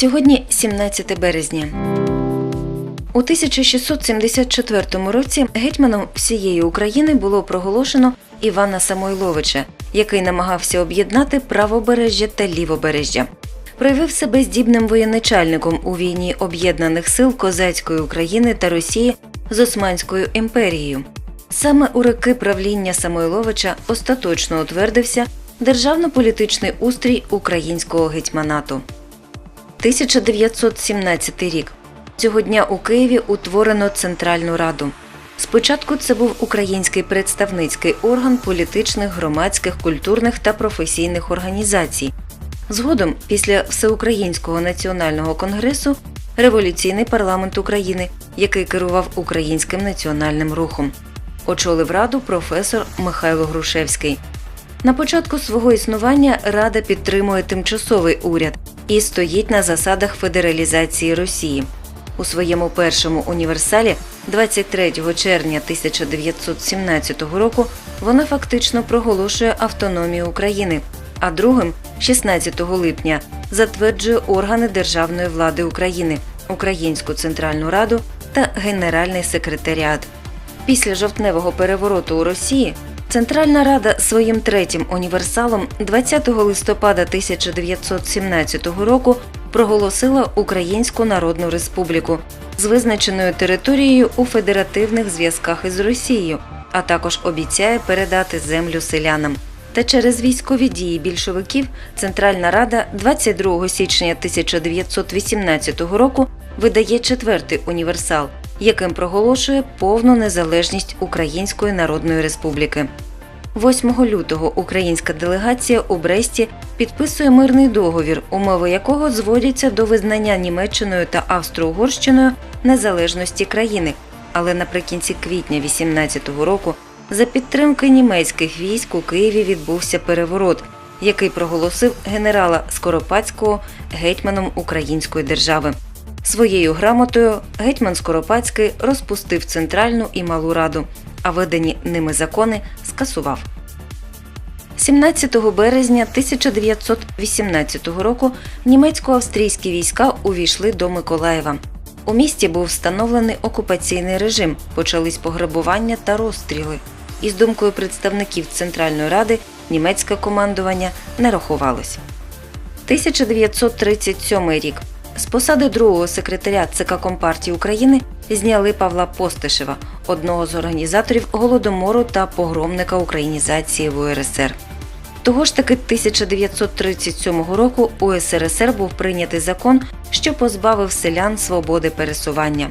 Сьогодні 17 березня. У 1674 році гетьманом всієї України було проголошено Івана Самойловича, який намагався об'єднати правобережжя та лівобережжя. Проявив себе здібним воєначальником у війні об'єднаних сил козацької України та Росії з Османською імперією. Саме у роки правління Самойловича остаточно утвердився державно-політичний устрій українського гетьманату. 1917 рік. Цього дня у Києві утворено Центральну Раду. Спочатку це був український представницький орган політичних, громадських, культурних та професійних організацій. Згодом, після Всеукраїнського національного конгресу, революційний парламент України, який керував українським національним рухом. Очолив раду професор Михайло Грушевський. На початку свого існування Рада підтримує тимчасовий уряд і стоїть на засадах федералізації Росії. У своєму першому універсалі 23 червня 1917 року вона фактично проголошує автономію України, а другим 16 липня затверджує органи державної влади України, Українську Центральну Раду та Генеральний секретаріат. Після жовтневого перевороту у Росії Центральна Рада своїм третім універсалом 20 листопада 1917 року проголосила Українську Народну Республіку з визначеною територією у федеративних зв'язках із Росією, а також обіцяє передати землю селянам. Та через військові дії більшовиків Центральна Рада 22 січня 1918 року видає четвертий універсал, яким проголошує повну незалежність Української Народної Республіки. 8 лютого українська делегація у Бресті підписує мирний договір, умови якого зводяться до визнання Німеччиною та Австро-Угорщиною незалежності країни. Але наприкінці квітня 18-го року за підтримки німецьких військ у Києві відбувся переворот, який проголосив генерала Скоропадського гетьманом Української держави. Своєю грамотою гетьман Скоропадський розпустив Центральну і Малу Раду, а видані ними закони скасував. 17 березня 1918 року німецько-австрійські війська увійшли до Миколаєва. У місті був встановлений окупаційний режим, почались пограбування та розстріли. Із думкою представників Центральної Ради німецьке командування не рахувалось. 1937 рік. З посади другого секретаря ЦК Компартії України зняли Павла Постишева, одного з організаторів голодомору та погромника українізації в УРСР. Того ж таки 1937 року у СРСР був прийнятий закон, що позбавив селян свободи пересування.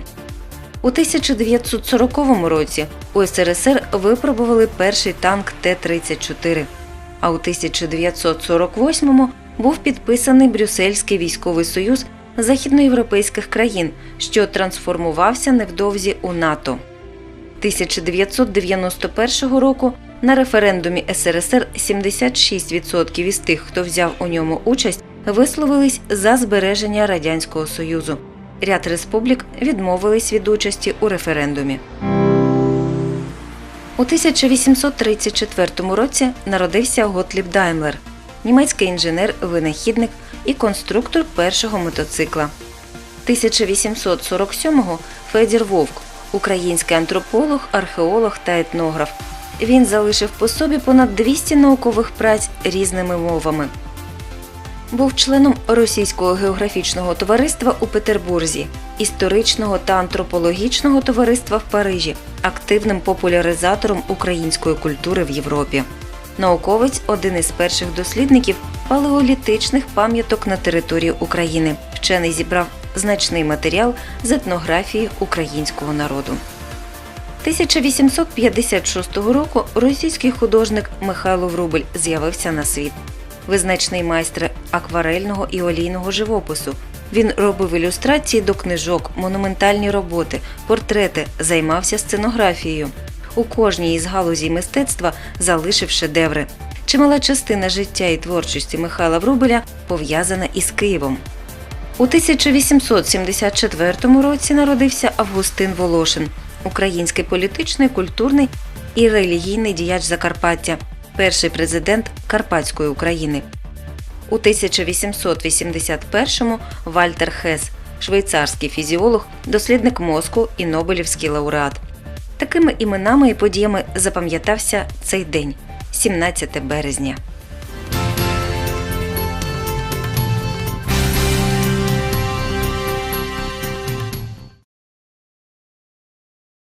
У 1940 році у СРСР випробували перший танк Т-34, а у 1948 був підписаний Брюссельський військовий союз західноєвропейських країн, що трансформувався невдовзі у НАТО. 1991 року на референдумі СРСР 76% із тих, хто взяв у ньому участь, висловились за збереження Радянського Союзу. Ряд республік відмовились від участі у референдумі. У 1834 році народився Готліб Даймлер, німецький інженер, винахідник і конструктор першого мотоцикла. 1847-го Федір Вовк, український антрополог, археолог та етнограф. Він залишив по собі понад 200 наукових праць різними мовами. Був членом Російського географічного товариства у Петербурзі, історичного та антропологічного товариства в Парижі, активним популяризатором української культури в Європі. Науковець один із перших дослідників палеолітичних пам'яток на території України. Вчений зібрав значний матеріал з етнографії українського народу. 1856 року російський художник Михайло Врубель з'явився на світ. Визначний майстер акварельного і олійного живопису. Він робив ілюстрації до книжок, монументальні роботи, портрети, займався сценографією. У кожній із галузей мистецтва залишив шедеври. Чимала частина життя і творчості Михайла Врубеля пов'язана із Києвом. У 1874 році народився Августин Волошин, український політичний, культурний і релігійний діяч Закарпаття, перший президент Карпатської України. У 1881-му Вальтер Хес, швейцарський фізіолог, дослідник мозку і Нобелівський лауреат. Такими іменами і подіями запам'ятався цей день 17 березня.